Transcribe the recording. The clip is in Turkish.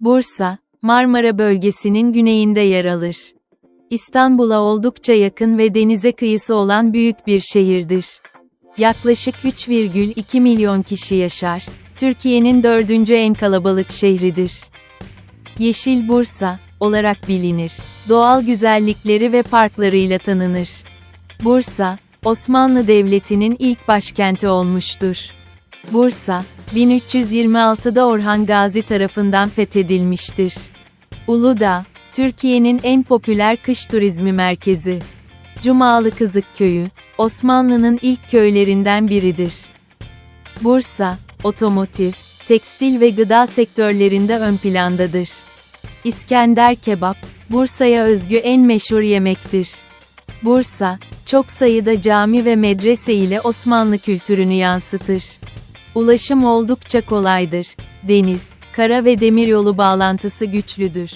Bursa, Marmara bölgesinin güneyinde yer alır. İstanbul'a oldukça yakın ve denize kıyısı olan büyük bir şehirdir. Yaklaşık 3,2 milyon kişi yaşar. Türkiye'nin dördüncü en kalabalık şehridir. Yeşil Bursa olarak bilinir. Doğal güzellikleri ve parklarıyla tanınır. Bursa, Osmanlı Devleti'nin ilk başkenti olmuştur. Bursa, 1326'da Orhan Gazi tarafından fethedilmiştir. Uludağ, Türkiye'nin en popüler kış turizmi merkezi. Cumalı Kızık Köyü, Osmanlı'nın ilk köylerinden biridir. Bursa, otomotiv, tekstil ve gıda sektörlerinde ön plandadır. İskender kebap, Bursa'ya özgü en meşhur yemektir. Bursa, çok sayıda cami ve medrese ile Osmanlı kültürünü yansıtır. Ulaşım oldukça kolaydır. Deniz, kara ve demiryolu bağlantısı güçlüdür.